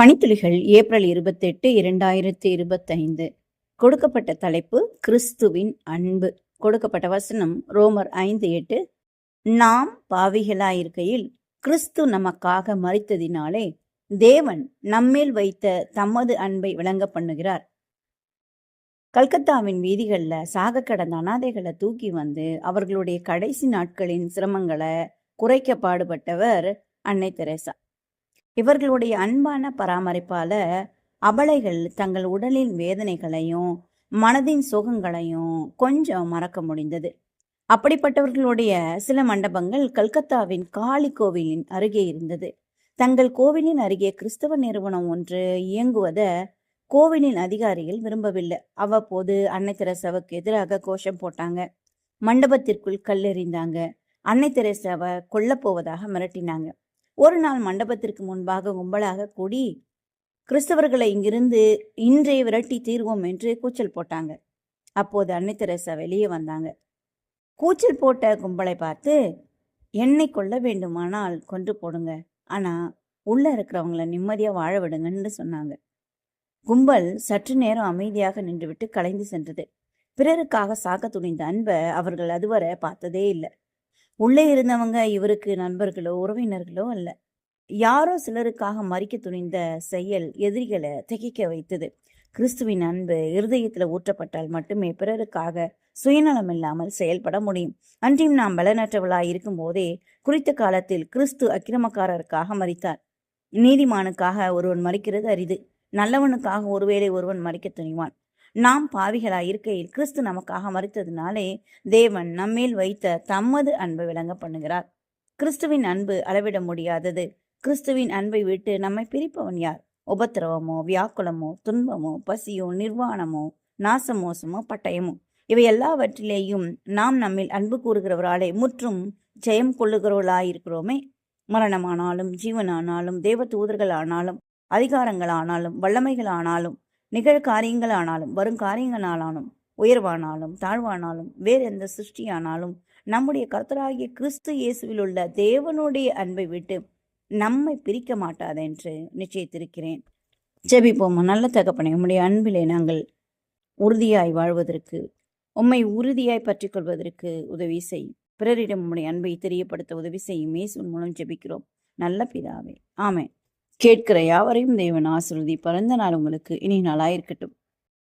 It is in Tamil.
பணித்துளிகள் ஏப்ரல் இருபத்தெட்டு இரண்டாயிரத்தி இருபத்தைந்து. கொடுக்கப்பட்ட தலைப்பு கிறிஸ்துவின் அன்பு. கொடுக்கப்பட்ட வசனம் ரோமர் ஐந்து எட்டு. நாம் பாவிகளாயிருக்கையில் கிறிஸ்து நமக்காக மறித்ததினாலே தேவன் நம்மேல் வைத்த தமது அன்பை விளங்க பண்ணுகிறார். கல்கத்தாவின் வீதிகளில் சாக கடந்த அனாதைகளை தூக்கி வந்து அவர்களுடைய கடைசி நாட்களின் சிரமங்களை குறைக்க பாடுபட்டவர் அன்னை தெரேசா. இவர்களுடைய அன்பான பராமரிப்பால் அபலைகள் தங்கள் உடலின் வேதனைகளையும் மனதின் சுகங்களையும் கொஞ்சம் மறக்க முடிந்தது. அப்படிப்பட்டவர்களுடைய சில மண்டபங்கள் கல்கத்தாவின் காளி கோவிலின் அருகே இருந்தது. தங்கள் கோவிலின் அருகே கிறிஸ்தவ நிறுவனம் ஒன்று இயங்குவத கோவிலின் அதிகாரிகள் விரும்பவில்லை. அவ்வப்போது அன்னை தெரசாவுக்கு எதிராக கோஷம் போட்டாங்க. மண்டபத்திற்குள் கல்லெறிந்தாங்க. அன்னை தெரசாவை கொல்லப் போவதாக மிரட்டினாங்க. ஒரு நாள் மண்டபத்திற்கு முன்பாக கும்பலாக கூடி கிறிஸ்தவர்களை இங்கிருந்து இன்றே விரட்டி தீர்வோம் என்று கூச்சல் போட்டாங்க. அப்போது அன்னை தெரசா வெளியே வந்தாங்க. கூச்சல் போட்ட கும்பலை பார்த்து என்னை கொல்ல வேண்டுமானால் கொன்று போடுங்க. ஆனால் உள்ளே இருக்கிறவங்கள நிம்மதியாக வாழ விடுங்கன்னு சொன்னாங்க கும்பல் சற்று நேரம் அமைதியாக நின்றுவிட்டு கலைந்து சென்றது. பிறருக்காக சாக்க துணிந்த அன்பை அவர்கள் அதுவரை பார்த்ததே இல்லை. உள்ளே இருந்தவங்க இவருக்கு நண்பர்களோ உறவினர்களோ அல்ல. யாரோ சிலருக்காக மறிக்க துணிந்த செயல் எதிரிகளை திகைக்க வைத்தது. கிறிஸ்துவின் அன்பு இருதயத்துல ஊற்றப்பட்டால் மட்டுமே பிறருக்காக சுயநலம் இல்லாமல் செயல்பட முடியும். அன்றையும் நாம் பலனற்றவளாய் இருக்கும் போதே குறித்த காலத்தில் கிறிஸ்து அக்கிரமக்காரருக்காக மறித்தார். நீதிமானுக்காக ஒருவன் மறிக்கிறது அரிது. நல்லவனுக்காக ஒருவேளை ஒருவன் மறிக்க துணிவான். நாம் பாவிகளாய் இருக்கையில் கிறிஸ்து நமக்காக மறித்ததினாலே தேவன் நம்மேல் வைத்த தமது அன்பை விளங்க பண்ணுகிறார். கிறிஸ்துவின் அன்பு அளவிட முடியாதது. கிறிஸ்துவின் அன்பை விட்டு நம்மை பிரிப்பவன் யார்? உபத்திரவமோ வியாக்குலமோ துன்பமோ பசியோ நிர்வாணமோ நாசமோசமோ பட்டயமோ இவை எல்லாவற்றிலேயும் நாம் நம்மில் அன்பு கூறுகிறவராலே முற்றும் ஜெயம் கொள்ளுகிறவர்களாயிருக்கிறோமே. மரணமானாலும் ஜீவனானாலும் தேவ தூதர்கள் ஆனாலும் அதிகாரங்களானாலும் வல்லமைகளானாலும் நிகழ்காரியங்களானாலும் வரும் காரியங்களானாலும் உயர்வானாலும் தாழ்வானாலும் வேறு எந்த சிருஷ்டியானாலும் நம்முடைய கர்த்தராகிய கிறிஸ்து இயேசுவில் உள்ள தேவனுடைய அன்பை விட்டு நம்மை பிரிக்க மாட்டாது என்று நிச்சயித்திருக்கிறேன். ஜெபிப்போம். நல்ல தகப்பனை உம்முடைய அன்பிலே நாங்கள் உறுதியாய் வாழ்வதற்கு உம்மை உறுதியாய் பற்றிக்கொள்வதற்கு உதவி செய்யும் பிறரிடம் உம்முடைய அன்பை தெரியப்படுத்த உதவி செய்யும் இயேசுவின் மூலம் ஜெபிக்கிறோம். நல்ல பிதாவே. ஆமேன். கேட்கிற யாவரையும் தேவன் ஆசிர்வதி பிறந்த நாள் உங்களுக்கு இனி நாளாயிருக்கட்டும்.